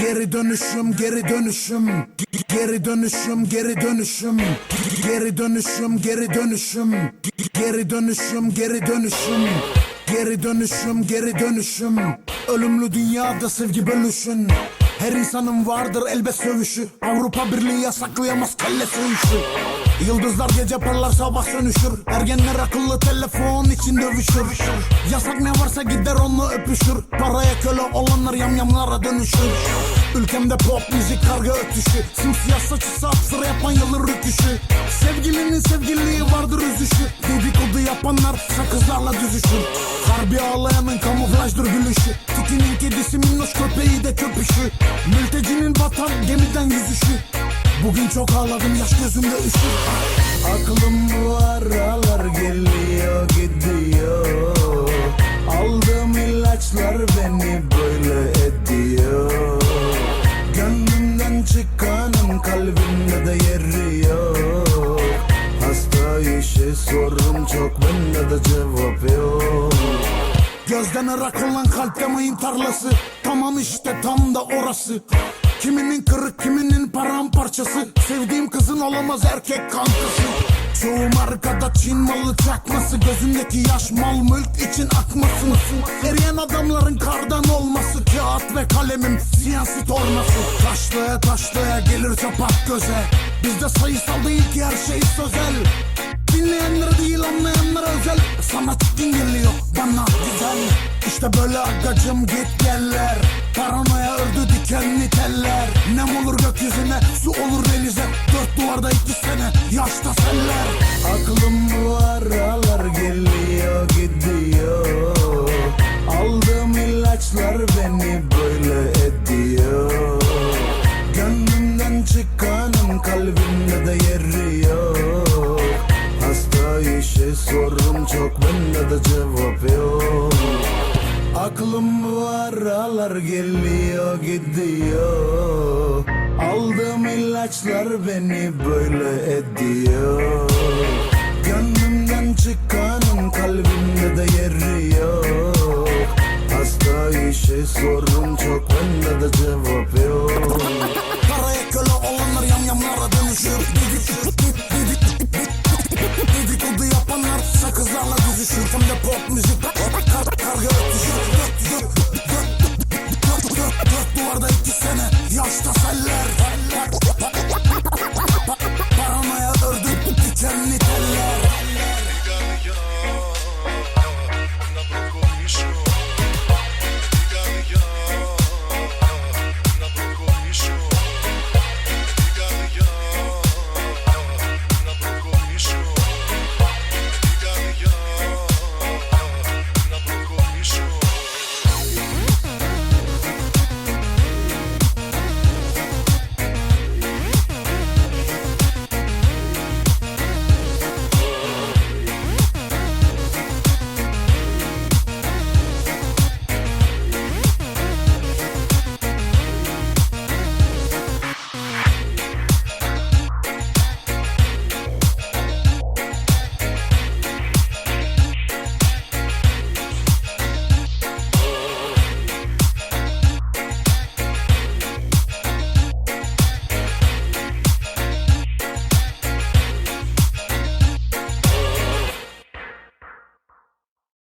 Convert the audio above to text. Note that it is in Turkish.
Geri dönüşüm, geri dönüşüm. Geri dönüşüm, geri dönüşüm. Geri dönüşüm, geri dönüşüm. Geri dönüşüm, geri dönüşüm. Geri dönüşüm, geri dönüşüm. Ölümlü dünyada sevgi bölüşün. Her insanın vardır elbet sövüşü. Avrupa Birliği yasaklayamaz kelle söğüşü Yıldızlar gece parlar sabah sönüşür. Ergenler akıllı telefon için dövüşür. Yasak ne varsa gider onunla öpüşür. Paraya köle olanlar yamyamlara dönüşür Ülkemde pop müzik karga ötüşü. Simsiyah saçı sap sıra yapan yılın rüküşü. Sevgilinin sevgiliği vardır üzüşü. Dedikodu yapanlar sakızlarla düzüşür. Harbi ağlayanın kamuflajdır gülüşü. Tikinin kedisi minnoş köpeği de köpüşü Mültecinin batan gemiden yüzüşü. Bugün çok ağladım yaş gözümde üşür. Aklım çok bende de cevap yok. Gözden ırak olan kalpte mayın tarlası. Tamam işte tam da orası. Kiminin kırık kiminin paramparçası. Sevdiğim kızın olamaz erkek kankası Çoğu markada Çin malı çakması. Gözündeki yaş mal mülk için akmasın Eriyen adamların kardan olması. Kağıt ve kalemim siyasi tornası. Taşlaya taşlaya gelir çapak göze. Bizde sayısal değil ki her şey sözel Dinleyenlere değil anlayanlara özel Sana çirkin geliyor bana güzel İşte böyle agacım git geller Paranoya ördü dikenli teller Nem olur gökyüzüne su olur denize Dört duvarda iki sene yaşta seller Aklım bu aralar geliyor gidiyor Aldığım ilaçlar beni çok bende de cevap yok. Aklım bu aralar geliyor gidiyor. Aldığım ilaçlar beni böyle ediyor. Gönlümden çıkanın kalbimde de yeri